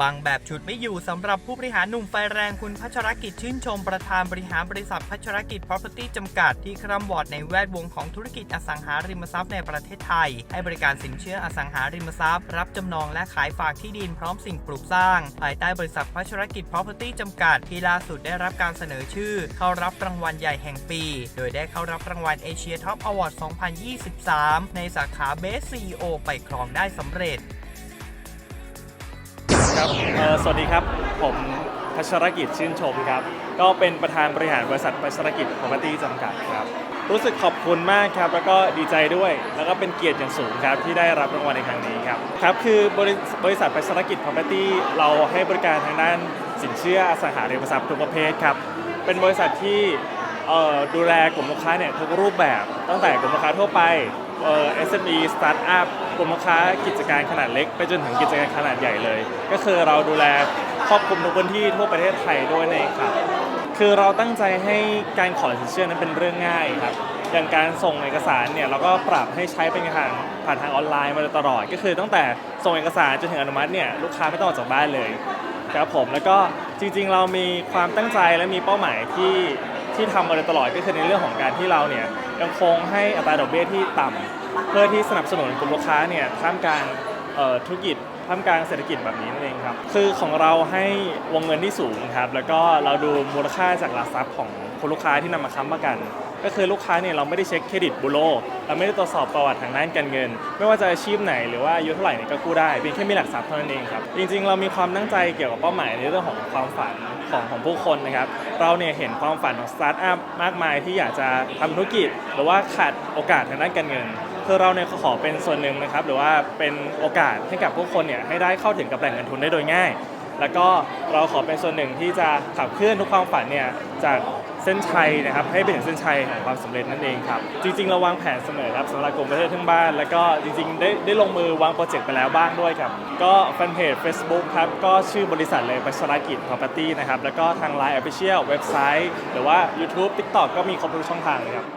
ปังแบบฉุดไม่อยู่สำหรับผู้บริหารหนุ่มไฟแรงคุณพัชรกิจชื่นชมประธานบริหารบริษัทพัชรกิจ Property จำกัดที่คร่ำวอดในแวดวงของธุรกิจอสังหาริมทรัพย์ในประเทศไทย ให้บริการสินเชื่ออสังหาริมทรัพย์ รับจำนองและขายฝากที่ดินพร้อมสิ่งปลูกสร้าง ภายใต้บริษัทพัชรกิจ Property จำกัด ที่ล่าสุดได้รับการเสนอชื่อ เข้ารับรางวัลใหญ่แห่งปี โดยได้เข้ารับรางวัลเอเชียท็อปอวอร์ด 2023 ในสาขา Best CEO ไปครองได้สำเร็จ ครับเอ่อสวัสดีครับ ผมพัชรกิจชื่นชมครับ ก็เป็นประธานบริหารบริษัทพัชรกิจ Property จำกัดครับ รู้สึกขอบคุณมากครับ แล้วก็ดีใจด้วย แล้วก็เป็นเกียรติอย่างสูงครับ ที่ได้รับรางวัลในครั้งนี้ครับ ครับ คือบริบริษัทพัชรกิจ Property เราให้บริการทางด้านสินเชื่ออสังหาริมทรัพย์ทุกประเภทครับ เป็นบริษัทที่เอ่อดูแลกลุ่มลูกค้าเนี่ยทุกรูปแบบ ตั้งแต่กลุ่มลูกค้าทั่วไปเอ่อ SME Startup กลุ่มลูกค้ากิจการขนาดเล็ก ไปจนถึงกิจการขนาดใหญ่เลย ก็คือเราดูแลครอบคลุมทุกพื้นที่ทั่วประเทศไทยด้วยนั่นเองครับคือเราตั้งใจให้การขอสินเชื่อนั้นเป็นเรื่องง่ายครับอย่างการส่งเอกสารเนี่ยเราก็ปรับให้ใช้เป็นทางผ่านทางออนไลน์มาโดยตลอด ก็คือตั้งแต่ส่งเอกสารจนถึงอนุมัติเนี่ยลูกค้าไม่ต้องออกจากบ้านเลยครับผมแล้วก็จริงๆ เรามีความตั้งใจและมีเป้าหมายที่ที่ทำมาโดยตลอดก็คือในเรื่องของการที่เราเนี่ย ยังคงให้อัตราดอกเบี้ยที่ต่ำเพื่อที่สนับสนุนกลุ่มลูกค้าเนี่ยท่ามกลางธุรกิจ ท่ามกลางเศรษฐกิจแบบนี้นั่นเองครับ คือของเราให้วงเงินที่สูงครับ แล้วก็เราดูมูลค่าจากหลักทรัพย์ของคุณลูกค้าที่นำมาค้ำประกัน ก็คือลูกค้าเนี่ยเราไม่ได้เช็คเครดิตบูโรเราไม่ได้ตรวจสอบประวัติทางด้านการเงิน ไม่ว่าจะอาชีพไหนหรือว่าอายุเท่าไหร่เนี่ยก็กู้ได้เพียงแค่มีหลักทรัพย์เท่านั้นเองครับ จริง ๆ เรามีความตั้งใจเกี่ยวกับเป้าหมายในเรื่องของความฝันของของผู้คนนะครับ เราเนี่ยเห็นความฝันของสตาร์ทอัพมากมายที่อยากจะทำธุรกิจ หรือว่าขาดโอกาสทางด้านการเงิน คือเราเนี่ยขอเป็นส่วนหนึ่งนะครับ หรือว่าเป็นโอกาสให้กับผู้คนเนี่ยให้ได้เข้าถึงกับแหล่งเงินทุนได้โดยง่าย แล้วก็เราขอเป็นส่วนหนึ่งที่จะขับเคลื่อนทุกความฝันเนี่ยจากเส้นชัยนะครับให้ไปถึงเส้นชัยของความสำเร็จนั่นเองครับ จริงๆเราวางแผนเสมอครับสำหรับกลุ่มประเทศทั้งบ้าน แล้วก็จริงๆ ได้ได้ลงมือวางโปรเจกต์ไปแล้วบ้างด้วยครับ ก็แฟนเพจ Facebook ครับก็ชื่อบริษัทเลยปัชรกิจ Property นะครับแล้วก็ทาง Line Official เว็บไซต์ หรือว่า YouTube TikTok ก็มีครบทุกช่องทางเลยครับ